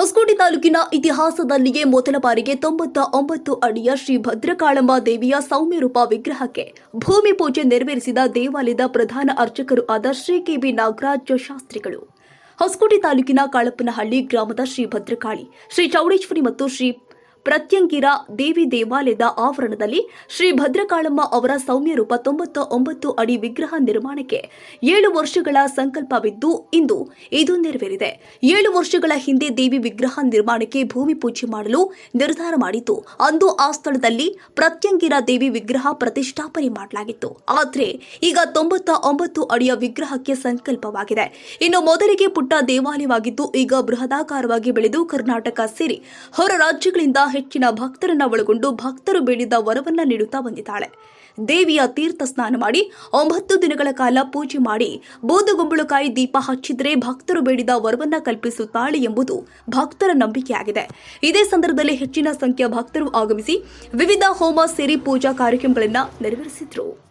ಹೊಸಕೋಟೆ ತಾಲೂಕಿನ ಇತಿಹಾಸದಲ್ಲಿಯೇ ಮೊದಲ ಬಾರಿಗೆ ತೊಂಬತ್ತ ಒಂಬತ್ತು ಅಡಿಯ ಶ್ರೀ ಭದ್ರಕಾಳಮ್ಮ ದೇವಿಯ ಸೌಮ್ಯ ರೂಪ ವಿಗ್ರಹಕ್ಕೆ ಭೂಮಿ ಪೂಜೆ ನೆರವೇರಿಸಿದ ದೇವಾಲಯದ ಪ್ರಧಾನ ಅರ್ಚಕರು ಆದ ಶ್ರೀ ಕೆಬಿ ನಾಗರಾಜ ಶಾಸ್ತ್ರಿಗಳು. ಹೊಸಕೋಟೆ ತಾಲೂಕಿನ ಕಾಳಪ್ಪನಹಳ್ಳಿ ಗ್ರಾಮದ ಶ್ರೀ ಭದ್ರಕಾಳಿ, ಶ್ರೀ ಚೌಡೇಶ್ವರಿ ಮತ್ತು ಶ್ರೀ ಪ್ರತ್ಯಂಗಿರ ದೇವಿ ದೇವಾಲಯದ ಆವರಣದಲ್ಲಿ ಶ್ರೀ ಭದ್ರಕಾಳಮ್ಮ ಅವರ ಸೌಮ್ಯ ರೂಪ ತೊಂಬತ್ತ ಒಂಬತ್ತು ಅಡಿ ವಿಗ್ರಹ ನಿರ್ಮಾಣಕ್ಕೆ ಏಳು ವರ್ಷಗಳ ಸಂಕಲ್ಪವಿದ್ದು ಇಂದು ಇದು ನೆರವೇರಿದೆ. ಏಳು ವರ್ಷಗಳ ಹಿಂದೆ ದೇವಿ ವಿಗ್ರಹ ನಿರ್ಮಾಣಕ್ಕೆ ಭೂಮಿ ಪೂಜೆ ಮಾಡಲು ನಿರ್ಧಾರ ಮಾಡಿತು ಅಂದು ಆ ಸ್ಥಳದಲ್ಲಿ ಪ್ರತ್ಯಂಗಿರ ದೇವಿ ವಿಗ್ರಹ ಪ್ರತಿಷ್ಠಾಪನೆ ಮಾಡಲಾಗಿತ್ತು. ಆದರೆ ಈಗ ತೊಂಬತ್ತ ಒಂಬತ್ತು ಅಡಿಯ ವಿಗ್ರಹಕ್ಕೆ ಸಂಕಲ್ಪವಾಗಿದೆ. ಇನ್ನು ಮೊದಲಿಗೆ ಪುಟ್ಟ ದೇವಾಲಯವಾಗಿದ್ದು ಈಗ ಬೃಹದಾಕಾರವಾಗಿ ಬೆಳೆದು ಕರ್ನಾಟಕ ಸೇರಿ ಹೊರ ರಾಜ್ಯಗಳಿಂದ ಹೆಚ್ಚಿನ ಭಕ್ತರನ್ನ ಒಳಗೊಂಡು ಭಕ್ತರು ಬೇಡಿದ ವರವನ್ನ ನೀಡುತ್ತಾ ಬಂದಿದ್ದಾಳೆ. ದೇವಿಯ ತೀರ್ಥ ಸ್ನಾನ ಮಾಡಿ ಒಂಬತ್ತು ದಿನಗಳ ಕಾಲ ಪೂಜೆ ಮಾಡಿ ಬೂದುಗುಂಬಳಕಾಯಿ ದೀಪ ಹಚ್ಚಿದ್ರೆ ಭಕ್ತರು ಬೇಡಿದ ವರವನ್ನ ಕಲ್ಪಿಸುತ್ತಾಳೆ ಎಂಬುದು ಭಕ್ತರ ನಂಬಿಕೆಯಾಗಿದೆ. ಇದೇ ಸಂದರ್ಭದಲ್ಲಿ ಹೆಚ್ಚಿನ ಸಂಖ್ಯೆಯ ಭಕ್ತರು ಆಗಮಿಸಿ ವಿವಿಧ ಹೋಮ ಸೇರಿ ಪೂಜಾ ಕಾರ್ಯಕ್ರಮಗಳನ್ನು ನೆರವೇರಿಸಿದ್ರು.